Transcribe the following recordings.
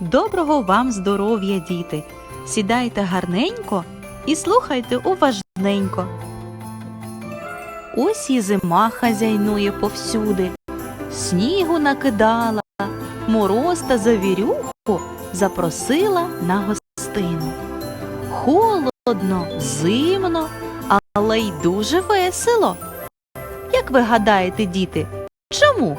Доброго вам здоров'я, діти! Сідайте гарненько і слухайте уважненько. Ось і зима хазяйнує повсюди, снігу накидала, мороз та завірюху запросила на гостину. Холодно, зимно, але й дуже весело. Як ви гадаєте, діти, чому?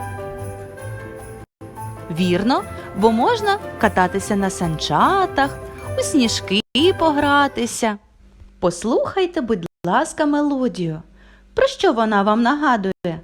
Вірно, бо можна кататися на санчатах, у сніжки погратися. Послухайте, будь ласка, мелодію. Про що вона вам нагадує?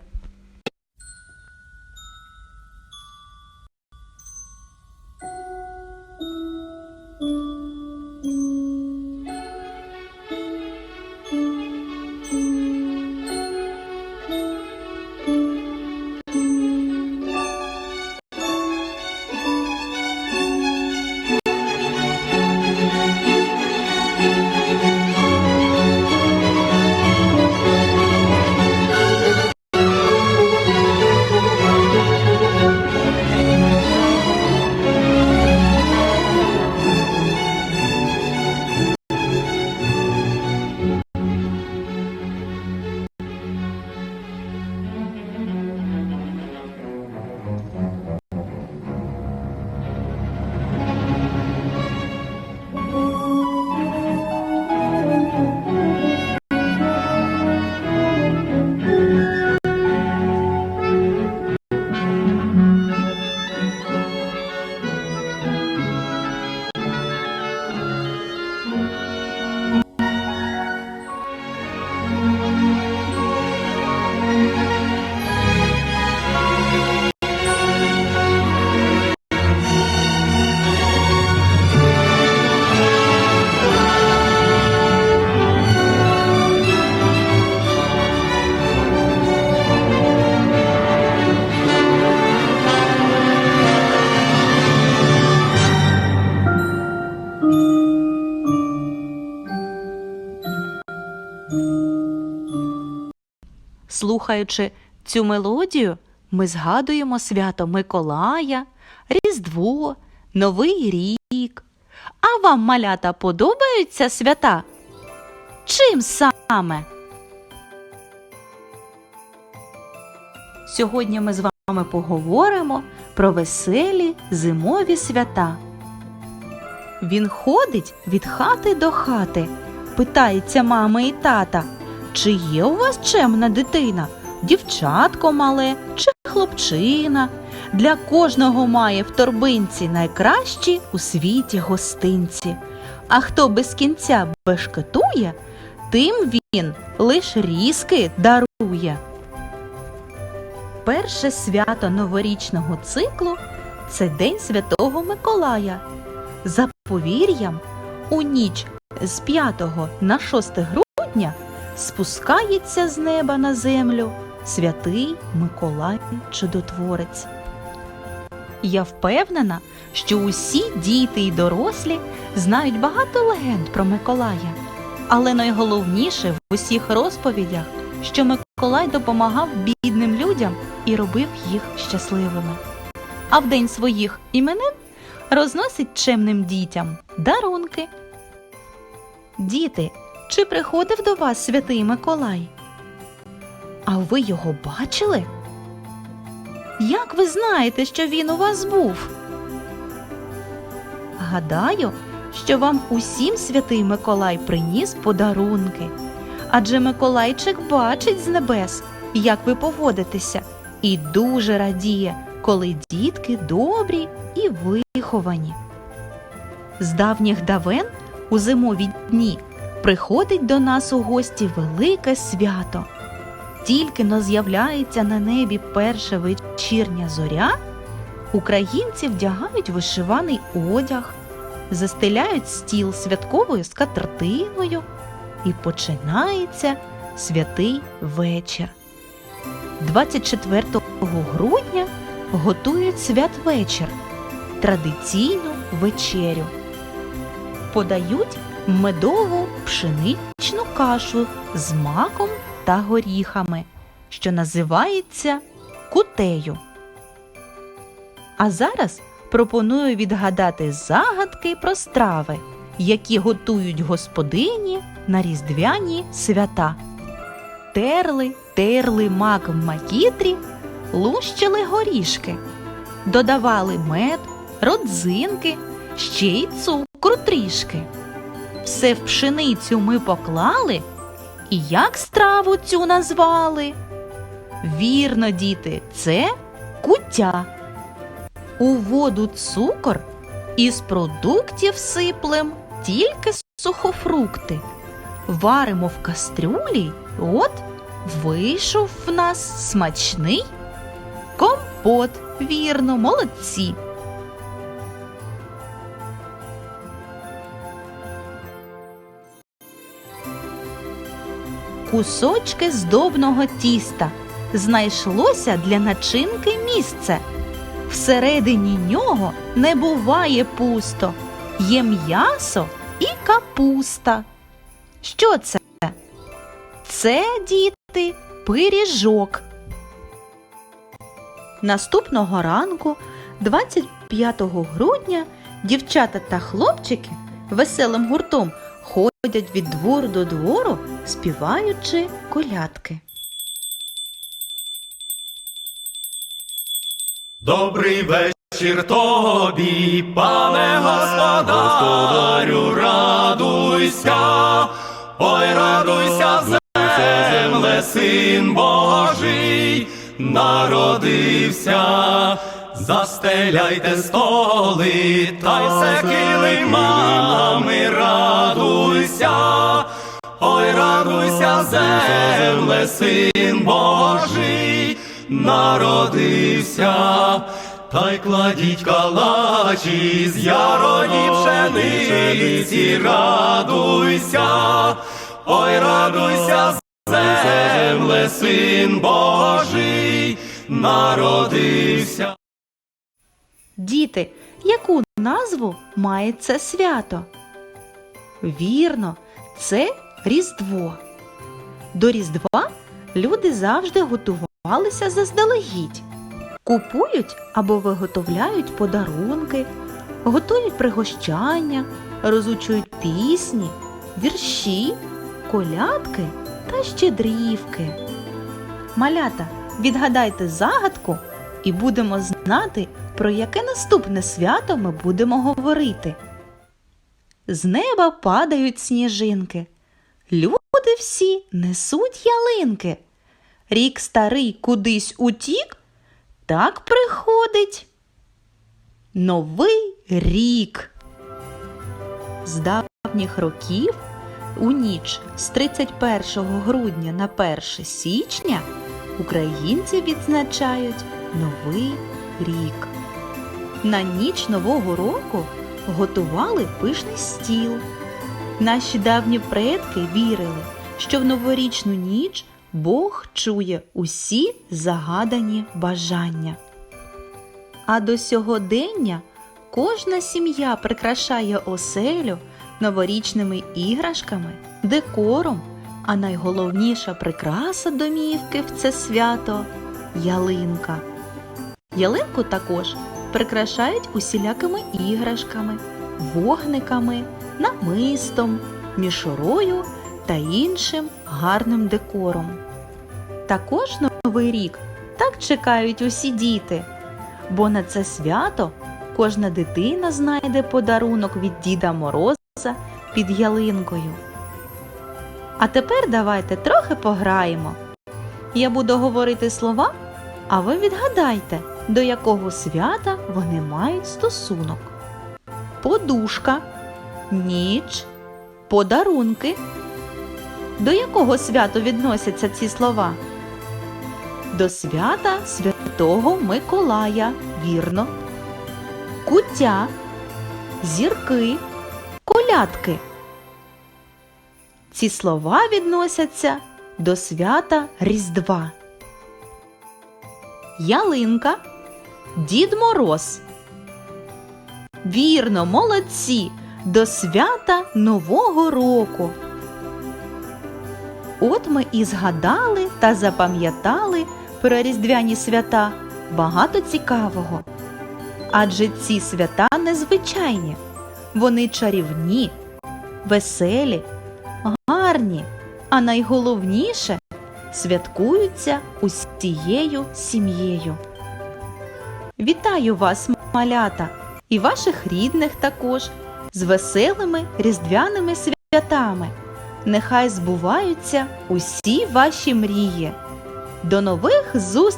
Слухаючи цю мелодію, ми згадуємо свято Миколая, Різдво, Новий рік. А вам, малята, подобаються свята? Чим саме? Сьогодні ми з вами поговоримо про веселі зимові свята. Він ходить від хати до хати, питається мами і тата, чи є у вас чемна дитина, дівчатко мале чи хлопчина. Для кожного має в торбинці найкращі у світі гостинці. А хто без кінця бешкетує, тим він лиш різки дарує. Перше свято новорічного циклу це День Святого Миколая. За повір'ям, у ніч з 5 на 6 грудня спускається з неба на землю святий Миколай Чудотворець. Я впевнена, що усі діти і дорослі знають багато легенд про Миколая. Але найголовніше в усіх розповідях, що Миколай допомагав бідним людям і робив їх щасливими. А в день своїх іменин розносить чемним дітям дарунки. Діти, чи приходив до вас святий Миколай? А ви його бачили? Як ви знаєте, що він у вас був? Гадаю, що вам усім святий Миколай приніс подарунки. Адже Миколайчик бачить з небес, як ви поводитеся, і дуже радіє, коли дітки добрі і виховані. З давніх давен у зимові дні приходить до нас у гості велике свято. Тільки но з'являється на небі перша вечірня зоря, українці вдягають вишиваний одяг, застеляють стіл святковою скатертиною і починається святий вечір. 24 грудня готують святвечір, традиційну вечерю. Подають медову пшеничну кашу з маком та горіхами, що називається кутею. А зараз пропоную відгадати загадки про страви, які готують господині на різдвяні свята. Терли, терли мак в макітрі, лущили горішки, додавали мед, родзинки, ще й цукру трішки. Все в пшеницю ми поклали, і як страву цю назвали? Вірно, діти, це куття. У воду цукор із продуктів сиплем тільки сухофрукти. Варимо в кастрюлі, от вийшов в нас смачний компот. Вірно, молодці. Кусочки здобного тіста. Знайшлося для начинки місце. Всередині нього не буває пусто. Є м'ясо і капуста. Що це? Це, діти, пиріжок. Наступного ранку, 25 грудня, дівчата та хлопчики веселим гуртом ходять від двору до двору, співаючи колядки. Добрий вечір тобі, пане господарю, радуйся, ой, радуйся, земле, син Божий, народився, застеляйте столи, та й все килимами, радуйся, ой, радуйся, земле, син Божий, народився, та й кладіть калачі з яроні пшениці, радуйся, ой, радуйся, земле, син Божий, народився. Діти, яку назву має це свято? Вірно, це Різдво. До Різдва люди завжди готувалися заздалегідь. Купують або виготовляють подарунки, готують пригощання, розучують пісні, вірші, колядки та щедрівки. Малята, відгадайте загадку і будемо знати, про яке наступне свято ми будемо говорити. З неба падають сніжинки. Люди всі несуть ялинки. Рік старий кудись утік, так приходить. Новий рік. З давніх років у ніч з 31 грудня на 1 січня українці відзначають Новий рік. На ніч Нового року готували пишний стіл. Наші давні предки вірили, що в новорічну ніч Бог чує усі загадані бажання. А до сьогодення кожна сім'я прикрашає оселю новорічними іграшками, декором, а найголовніша прикраса домівки в це свято ялинка. Ялинку також прикрашають усілякими іграшками, вогниками, намистом, мішурою та іншим гарним декором. Також Новий рік так чекають усі діти, бо на це свято кожна дитина знайде подарунок від Діда Мороза під ялинкою. А тепер давайте трохи пограємо. Я буду говорити слова, а ви відгадайте, до якого свята вони мають стосунок. Подушка, ніч, подарунки. До якого святу відносяться ці слова? До свята Святого Миколая, вірно. Куття, зірки, колядки. Ці слова відносяться до свята Різдва. Ялинка, Дід Мороз. Вірно, молодці, до свята Нового року. От ми і згадали та запам'ятали про різдвяні свята багато цікавого. Адже ці свята незвичайні, вони чарівні, веселі, гарні, а найголовніше святкуються усією сім'єю. Вітаю вас, малята, і ваших рідних також з веселими різдвяними святами. Нехай збуваються усі ваші мрії. До нових зустрічей!